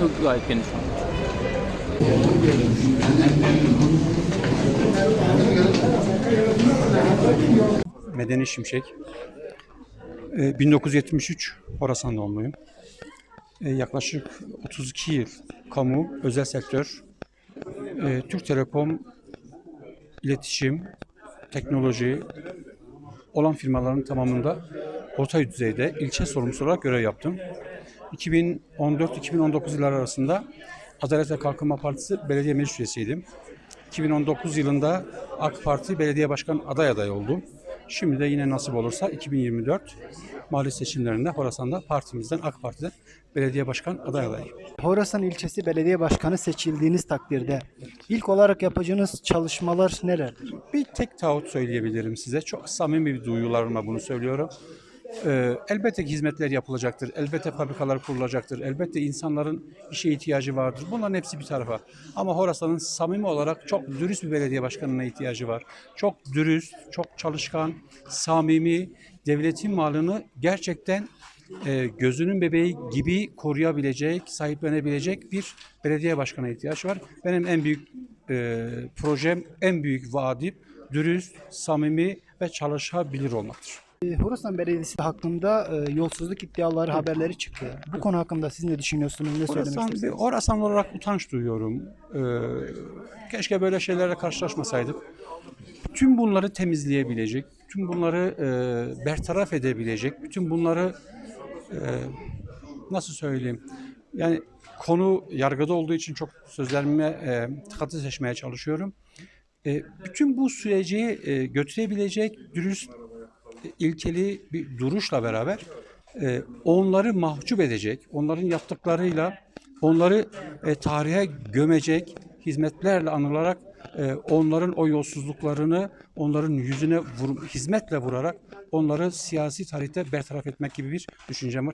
Yok gayet geniş. Medeni Şimşek. Ee, 1973 Horasan doğumluyum. Ee, Yaklaşık 32 yıl kamu, özel sektör, e, Türk Telekom, iletişim, teknoloji olan firmaların tamamında orta düzeyde ilçe sorumlusu olarak görev yaptım. 2014-2019 yılları arasında Adalet ve Kalkınma Partisi belediye meclis üyesiydim. 2019 yılında AK Parti belediye başkan aday adayı oldum. Şimdi de yine nasip olursa 2024 mali seçimlerinde Horasan'da partimizden AK Parti'den belediye başkan aday adayı. Horasan ilçesi belediye başkanı seçildiğiniz takdirde ilk olarak yapacağınız çalışmalar nelerdir? Bir tek taahhüt söyleyebilirim size. Çok samimi bir duyularımla bunu söylüyorum. Ee, elbette hizmetler yapılacaktır. Elbette fabrikalar kurulacaktır. Elbette insanların işe ihtiyacı vardır. Bunların hepsi bir tarafa. Ama Horasan'ın samimi olarak çok dürüst bir belediye başkanına ihtiyacı var. Çok dürüst, çok çalışkan, samimi, devletin malını gerçekten e, gözünün bebeği gibi koruyabilecek, sahiplenebilecek bir belediye başkanına ihtiyaç var. Benim en büyük e, projem, en büyük vaadim dürüst, samimi ve çalışabilir olmaktır. Ee, Horasan Belediyesi hakkında e, yolsuzluk iddiaları haberleri çıktı. Bu konu hakkında siz ne düşünüyorsunuz? Ne söylemek Orasan, bir istersiniz? Orasan olarak utanç duyuyorum. Ee, keşke böyle şeylerle karşılaşmasaydık. Tüm bunları temizleyebilecek, tüm bunları e, bertaraf edebilecek, bütün bunları e, nasıl söyleyeyim? Yani konu yargıda olduğu için çok sözlerime e, tıkatı seçmeye çalışıyorum. E, bütün bu süreci e, götürebilecek dürüst, ilkeli bir duruşla beraber e, onları mahcup edecek, onların yaptıklarıyla onları e, tarihe gömecek hizmetlerle anılarak e, onların o yolsuzluklarını onların yüzüne vur, hizmetle vurarak onları siyasi tarihte bertaraf etmek gibi bir düşüncem var.